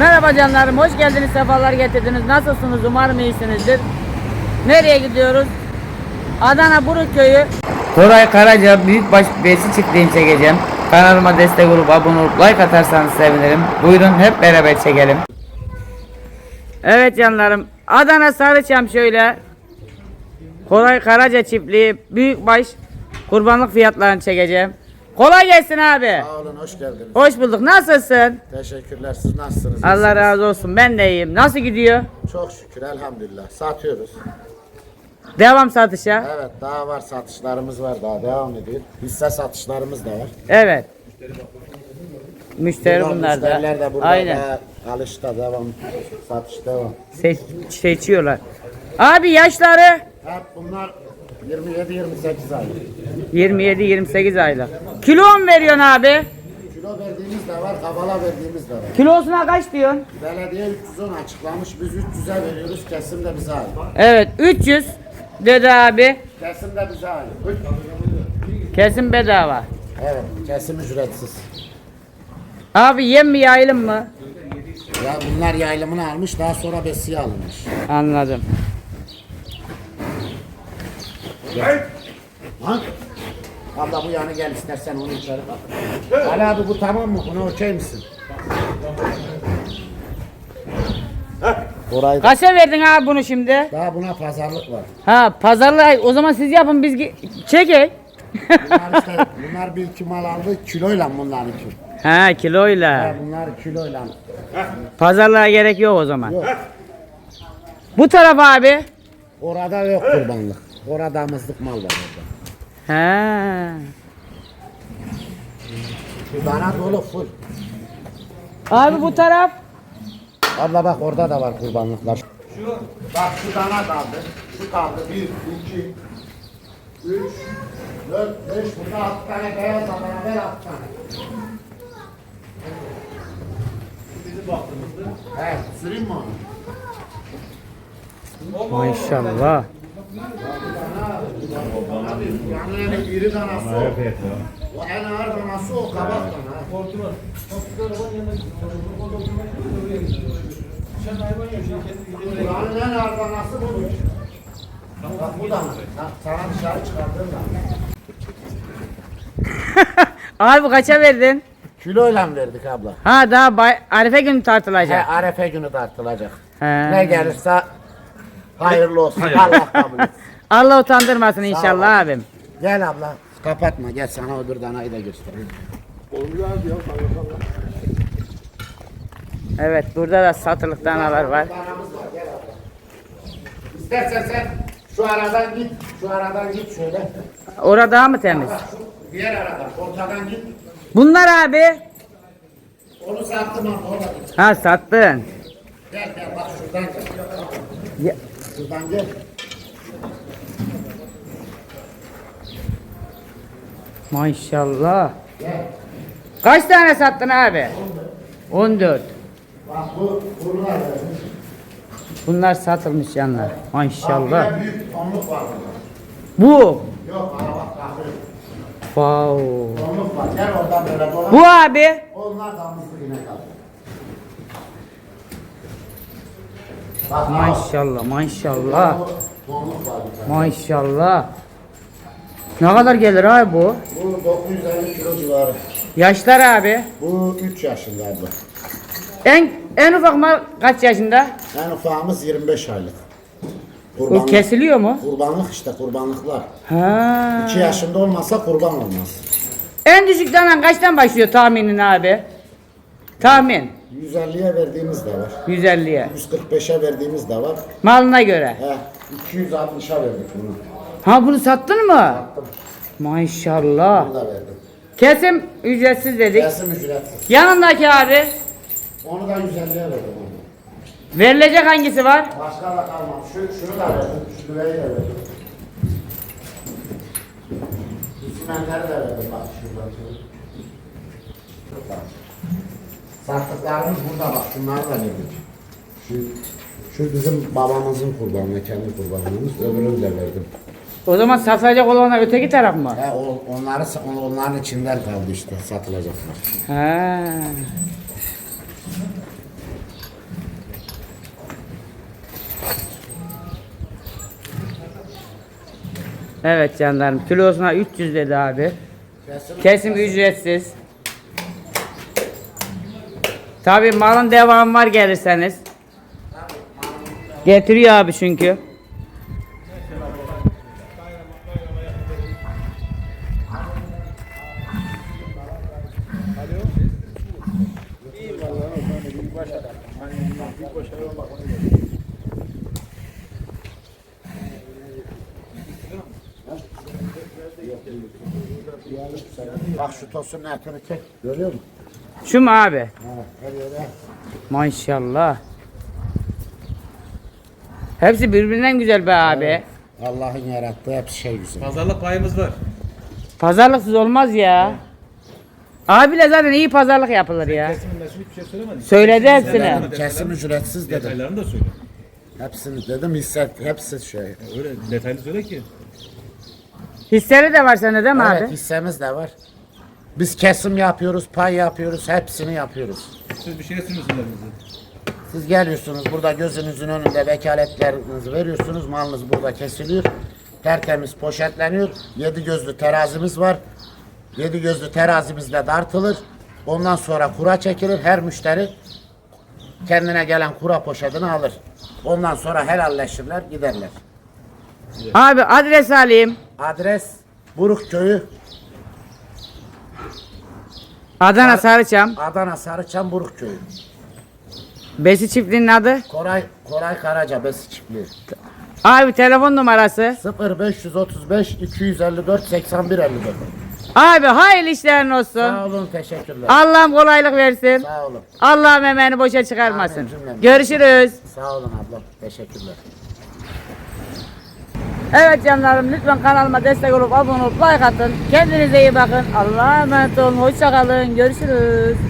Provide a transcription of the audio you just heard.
Merhaba canlarım, hoş geldiniz, sefalar getirdiniz. Nasılsınız? Umarım iyisinizdir. Nereye gidiyoruz? Adana Buruk Köyü. Koray Karaca Büyükbaş Besi çiftliğini çekeceğim. Kanalıma destek olup abone olup like atarsanız sevinirim. Buyurun hep beraber çekelim. Evet canlarım, Adana Sarıçam şöyle. Koray Karaca çiftliği Büyükbaş kurbanlık fiyatlarını çekeceğim. Kolay gelsin abi. Sağ olun, hoş geldiniz. Hoş bulduk. Nasılsın? Teşekkürler. Siz nasılsınız? Allah İyisiniz? razı olsun. Ben de iyiyim. Nasıl gidiyor? Çok şükür, elhamdülillah. Satıyoruz. Devam satışa. Evet, daha var satışlarımız var, daha devam ediyor. Hisse satışlarımız da var. Evet. Müşteri Bunlar bunlar da. Müşteriler de burada Aynen. daha alışta devam, satış devam. Se seçiyorlar. Abi yaşları Hep bunlar 27-28 ay. 27-28 aylık. Kilo mu veriyorsun abi? Kilo verdiğimiz de var, kabala verdiğimiz de var. Kilosuna kaç diyorsun? Belediye 310 açıklamış, biz 300'e veriyoruz, kesim de bize ait. Evet 300 dedi abi. Kesim de bize ait. Kesin bedava. Evet, kesim ücretsiz. Abi yem mi yayılım mı? Ya bunlar yaylımını almış, daha sonra besiye alınmış. Anladım. Ha? Abla bu yana gel istersen onu içeri bak. Ali abi bu tamam mı? Buna okey misin? Orayı Kaça verdin abi bunu şimdi? Daha buna pazarlık var. Ha pazarlığı o zaman siz yapın biz ge- çekek. Bunlar işte bunlar bir iki mal aldı kiloyla bunlar iki. ha kiloyla. Bunlar kiloyla. Pazarlığa gerek yok o zaman. Yok. Bu taraf abi. Orada yok kurbanlık. Orada mızlık mal var orada. Ha. Bir dana dolu full. Abi bu taraf. Abla bak orada da var kurbanlıklar. Şu, bak şu dana kaldı. Şu kaldı. Bir, iki, üç, dört, beş. Burada altı tane beyaz dana ver altı tane. Evet, süreyim mi onu? Maşallah. Yani yani iri danası o. O en ağır danası o kabak dana. Buranın en ağır danası bu. Bak bu dana. Sa- Sana dışarı çıkardığım dana. Abi kaça verdin? Kiloyla verdik abla. Ha daha bay, Arife günü He, tartılacak. Arefe günü tartılacak. He. Ne gelirse hayırlı olsun. Allah kabul etsin. Allah utandırmasın inşallah abim. Gel abla. Kapatma. Gel sana öbür danayı da göstereyim. Evet burada da satılık danalar var. Danamız var. Gel abla. İstersen sen şu aradan git. Şu aradan git şöyle. Orada daha mı temiz? Bak şu diğer aradan. Ortadan git. Bunlar abi. Onu sattım ama orada git. Ha sattın. Gel gel bak şuradan gel. Ya- Şuradan gel. Maşallah. Kaç tane sattın abi? 14. Bak bu bunlar. Bunlar satılmış canlar. Bak Maşallah. de büyük tonluk var burada. Bu. Yok bana bak kahve. Wow. Tonluk var. Gel oradan böyle dolan. Bu abi. Onlar damızlık inek aldı. Bak al. Maşallah maşallah. Tonluk var. Maşallah. Ne kadar gelir abi bu? Bu 950 kilo civarı. Yaşlar abi. Bu 3 yaşında abla. En en ufak mal kaç yaşında? En ufağımız 25 aylık. Kurbanlık, kesiliyor mu? kurbanlık işte kurbanlıklar. Ha. 2 yaşında olmasa kurban olmaz. En düşük danan kaçtan başlıyor tahminin abi? Tahmin. 150'ye verdiğimiz de var. 150'ye. 145'e verdiğimiz de var. Malına göre. He, 260'a verdik bunu. Ha bunu sattın mı? Maşallah. Bunu da verdim. Kesim ücretsiz dedik. Kesim ücretsiz. Yanındaki abi Onu da 150'ye verdim. Onu. verilecek hangisi var? Başka da kalmam. Şu, şunu da verdim. Şu düveyi de verdim. Simenleri de verdim bak şuradan. Bak. Sattıklarımız burada bak. Şunları da verdik. Şu, şu bizim babamızın kurbanı, kendi kurbanımız. Öbürünü de verdim. O zaman satılacak olanlar öteki taraf mı? He, o- onları, onların içinden kaldı işte satılacaklar. Ha. Evet canlarım kilosuna 300 dedi abi. Kesim ücretsiz. Tabi malın devamı var gelirseniz. Getiriyor abi çünkü. Bak şu tosunun etini çek. Görüyor musun? Şu mu abi? Ha, her yere. Maşallah. Hepsi birbirinden güzel be abi. Allah'ın yarattığı hepsi şey güzel. Pazarlık payımız var. Pazarlıksız olmaz ya. Abiyle zaten iyi pazarlık yapılır ya. Kesimin mesul hiçbir şey söylemedin. Söyledi hepsini. Kesim ücretsiz dedim. Detaylarını da söyle. Hepsini dedim hisset. Hepsi şey. Öyle detaylı söyle ki. Hisseli de var sende değil mi Evet abi? hissemiz de var. Biz kesim yapıyoruz, pay yapıyoruz, hepsini yapıyoruz. Siz bir şeye sunuyorsunuz bizi. Siz geliyorsunuz burada gözünüzün önünde vekaletlerinizi veriyorsunuz. Malınız burada kesiliyor. Tertemiz poşetleniyor. Yedi gözlü terazimiz var. Yedi gözlü terazimizle dartılır. Ondan sonra kura çekilir. Her müşteri kendine gelen kura poşetini alır. Ondan sonra helalleşirler, giderler. Abi adres alayım. Adres Buruk Köyü, Adana Sarıçam. Adana Sarıçam Buruk Köyü. Besi çiftliğinin adı. Koray Koray Karaca Besi Çiftliği. Abi telefon numarası. 0535 254 81 54. Abi hayırlı işlerin olsun. Sağ olun, teşekkürler. Allah'ım kolaylık versin. Sağ olun. Allah'ım emeğini boşa çıkarmasın. Amin. Görüşürüz. Sağ olun ablam. Teşekkürler. Evet canlarım lütfen kanalıma destek olup abone olup like atın. Kendinize iyi bakın. Allah'a emanet olun. Hoşça kalın. Görüşürüz.